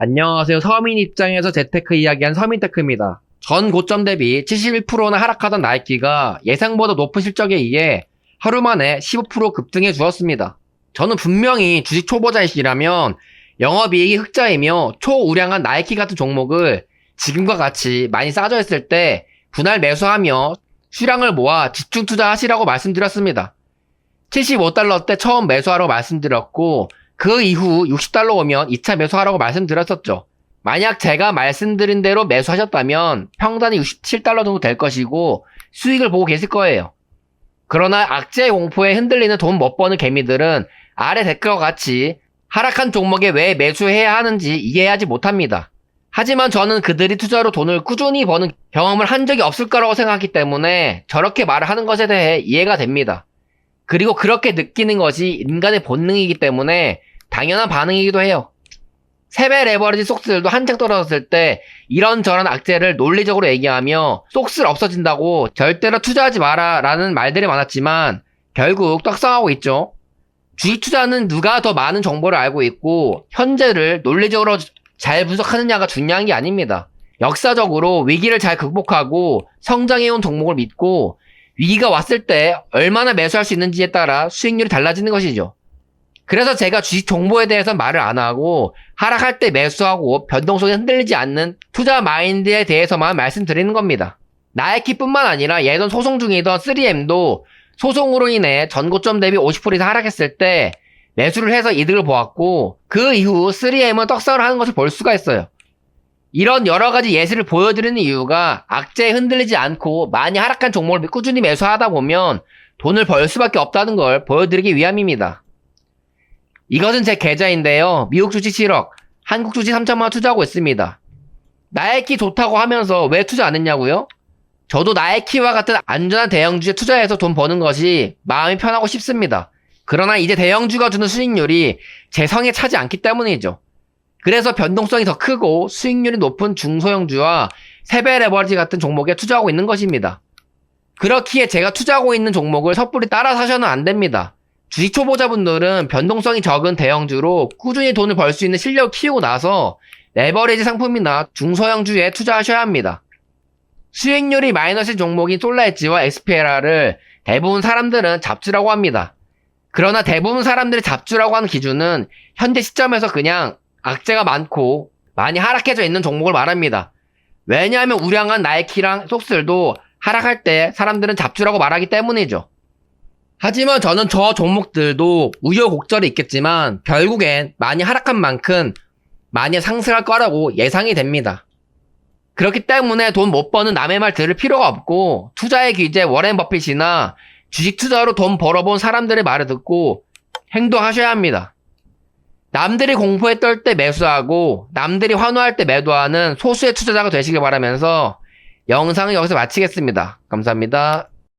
안녕하세요. 서민 입장에서 재테크 이야기한 서민테크입니다. 전 고점 대비 71%나 하락하던 나이키가 예상보다 높은 실적에 의해 하루 만에 15% 급등해 주었습니다. 저는 분명히 주식 초보자이시라면 영업이익이 흑자이며 초우량한 나이키 같은 종목을 지금과 같이 많이 싸져 있을 때 분할 매수하며 수량을 모아 집중 투자하시라고 말씀드렸습니다. 75달러 때 처음 매수하라고 말씀드렸고 그 이후 60달러 오면 2차 매수하라고 말씀드렸었죠. 만약 제가 말씀드린 대로 매수하셨다면 평단이 67달러 정도 될 것이고 수익을 보고 계실 거예요. 그러나 악재 공포에 흔들리는 돈 못 버는 개미들은 아래 댓글과 같이 하락한 종목에 왜 매수해야 하는지 이해하지 못합니다. 하지만 저는 그들이 투자로 돈을 꾸준히 버는 경험을 한 적이 없을 거라고 생각하기 때문에 저렇게 말을 하는 것에 대해 이해가 됩니다. 그리고 그렇게 느끼는 것이 인간의 본능이기 때문에 당연한 반응이기도 해요. 세배 레버리지 속스들도 한창 떨어졌을 때 이런저런 악재를 논리적으로 얘기하며 속스 없어진다고 절대로 투자하지 마라 라는 말들이 많았지만 결국 떡상하고 있죠. 주식 투자는 누가 더 많은 정보를 알고 있고 현재를 논리적으로 잘 분석하느냐가 중요한 게 아닙니다. 역사적으로 위기를 잘 극복하고 성장해온 종목을 믿고 위기가 왔을 때 얼마나 매수할 수 있는지에 따라 수익률이 달라지는 것이죠. 그래서 제가 주식 정보에 대해서 말을 안 하고 하락할 때 매수하고 변동성에 흔들리지 않는 투자 마인드에 대해서만 말씀드리는 겁니다. 나이키뿐만 아니라 예전 소송 중이던 3M도 소송으로 인해 전고점 대비 50% 이상 하락했을 때 매수를 해서 이득을 보았고 그 이후 3M은 떡상을 하는 것을 볼 수가 있어요. 이런 여러 가지 예시를 보여드리는 이유가 악재에 흔들리지 않고 많이 하락한 종목을 꾸준히 매수하다 보면 돈을 벌 수밖에 없다는 걸 보여드리기 위함입니다. 이것은 제 계좌인데요. 미국 주식 7억, 한국 주식 3천만 원 투자하고 있습니다. 나이키 좋다고 하면서 왜 투자 안 했냐고요? 저도 나이키와 같은 안전한 대형주에 투자해서 돈 버는 것이 마음이 편하고 싶습니다. 그러나 이제 대형주가 주는 수익률이 제 성에 차지 않기 때문이죠. 그래서 변동성이 더 크고 수익률이 높은 중소형주와 세배 레버리지 같은 종목에 투자하고 있는 것입니다. 그렇기에 제가 투자하고 있는 종목을 섣불리 따라 사셔는 안 됩니다. 주식 초보자분들은 변동성이 적은 대형주로 꾸준히 돈을 벌 수 있는 실력을 키우고 나서 레버리지 상품이나 중소형주에 투자하셔야 합니다. 수익률이 마이너스 종목인 솔라엣지와 엑스페라를 대부분 사람들은 잡주라고 합니다. 그러나 대부분 사람들이 잡주라고 하는 기준은 현재 시점에서 그냥 악재가 많고 많이 하락해져 있는 종목을 말합니다. 왜냐하면 우량한 나이키랑 속슬도 하락할 때 사람들은 잡주라고 말하기 때문이죠. 하지만 저는 저 종목들도 우여곡절이 있겠지만 결국엔 많이 하락한 만큼 많이 상승할 거라고 예상이 됩니다. 그렇기 때문에 돈 못 버는 남의 말 들을 필요가 없고 투자의 귀재 워렌 버핏이나 주식 투자로 돈 벌어본 사람들의 말을 듣고 행동하셔야 합니다. 남들이 공포에 떨 때 매수하고 남들이 환호할 때 매도하는 소수의 투자자가 되시길 바라면서 영상을 여기서 마치겠습니다. 감사합니다.